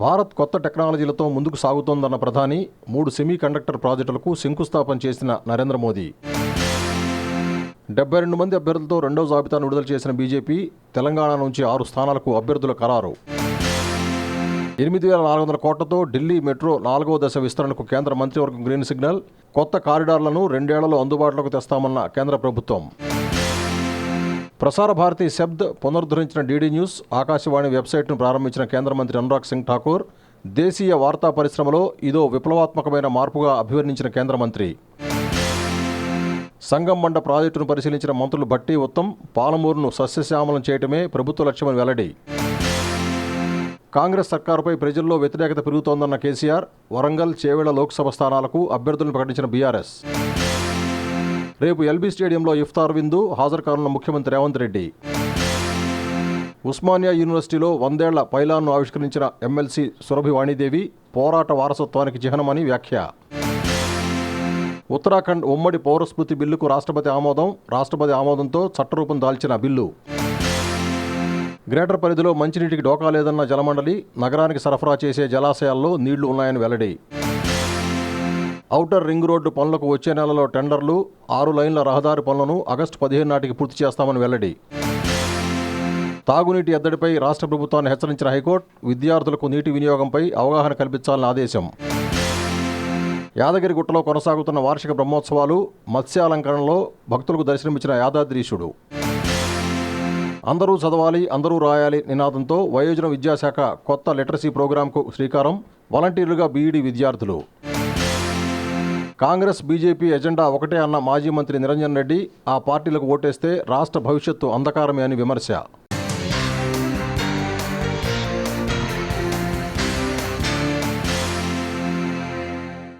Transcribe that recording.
భారత్ కొత్త టెక్నాలజీలతో ముందుకు సాగుతోందన్న ప్రధాని మూడు సెమీ కండక్టర్ ప్రాజెక్టులకు శంకుస్థాపన చేసిన నరేంద్ర మోదీ. డెబ్బై రెండు మంది అభ్యర్థులతో రెండో జాబితాను విడుదల చేసిన బీజేపీ తెలంగాణ నుంచి ఆరు స్థానాలకు అభ్యర్థుల ఖరారు. ఎనిమిది వేల నాలుగు వందల కోట్లతో ఢిల్లీ మెట్రో నాలుగో దశ విస్తరణకు కేంద్ర మంత్రివర్గం గ్రీన్ సిగ్నల్. కొత్త కారిడార్లను రెండేళ్ళలో అందుబాటులోకి తెస్తామన్న కేంద్ర ప్రభుత్వం. ప్రసార భారతి శబ్ద్ పునరుద్ధరించిన డీడీ న్యూస్ ఆకాశవాణి వెబ్సైట్ను ప్రారంభించిన కేంద్ర మంత్రి అనురాగ్ సింగ్ ఠాకూర్ దేశీయ వార్తా పరిశ్రమలో ఇదో విప్లవాత్మకమైన మార్పుగా అభివర్ణించిన కేంద్ర మంత్రి. సంగం మండ ప్రాజెక్టును పరిశీలించిన మంత్రులు భట్టి ఉత్తమ్ పాలమూరును సస్యశ్యామలం చేయటమే ప్రభుత్వ లక్ష్యమని వెల్లడి. కాంగ్రెస్ సర్కారుపై ప్రజల్లో వ్యతిరేకత పెరుగుతోందన్న కేసీఆర్ వరంగల్ చేవెళ్ళ లోక్సభ స్థానాలకు అభ్యర్థులను ప్రకటించిన బీఆర్ఎస్. రేపు ఎల్బీ స్టేడియంలో ఇఫ్తార్ విందు హాజరు కానున్న ముఖ్యమంత్రి రేవంత్ రెడ్డి. ఉస్మానియా యూనివర్సిటీలో వందేళ్ళ పైలాన్ను ఆవిష్కరించిన ఎమ్మెల్సీ సురభి వాణిదేవి పోరాట వారసత్వానికి చిహ్నమని వ్యాఖ్య. ఉత్తరాఖండ్ ఉమ్మడి పౌరస్మృతి బిల్లుకు రాష్ట్రపతి ఆమోదం రాష్ట్రపతి ఆమోదంతో చట్టరూపం దాల్చిన బిల్లు. గ్రేటర్ పరిధిలో మంచినీటికి డోకా లేదన్న జలమండలి నగరానికి సరఫరా చేసే జలాశయాల్లో నీళ్ళు ఉన్నాయని వెల్లడి. ఔటర్ రింగ్ రోడ్డు పనులకు వచ్చే నెలలో టెండర్లు ఆరు లైన్ల రహదారి పనులను ఆగస్టు పదిహేను నాటికి పూర్తి చేస్తామని వెల్లడి. తాగునీటి ఎద్దడిపై రాష్ట్ర ప్రభుత్వాన్ని హెచ్చరించిన హైకోర్టు విద్యార్థులకు నీటి వినియోగంపై అవగాహన కల్పించాలని ఆదేశం. యాదగిరిగుట్టలో కొనసాగుతున్న వార్షిక బ్రహ్మోత్సవాలు మత్స్యాలంకరణలో భక్తులకు దర్శనమిచ్చిన యాదాద్రీశుడు. అందరూ చదవాలి అందరూ రాయాలి నినాదంతో వయోజన విద్యాశాఖ కొత్త లిటరసీ ప్రోగ్రాంకు శ్రీకారం వాలంటీర్లుగా బీఈడీ విద్యార్థులు. కాంగ్రెస్ బీజేపీ ఎజెండా ఒకటే అన్న మాజీ మంత్రి నిరంజన్ రెడ్డి ఆ పార్టీలకు ఓటేస్తే రాష్ట్ర భవిష్యత్తు అంధకారమే అని విమర్శ.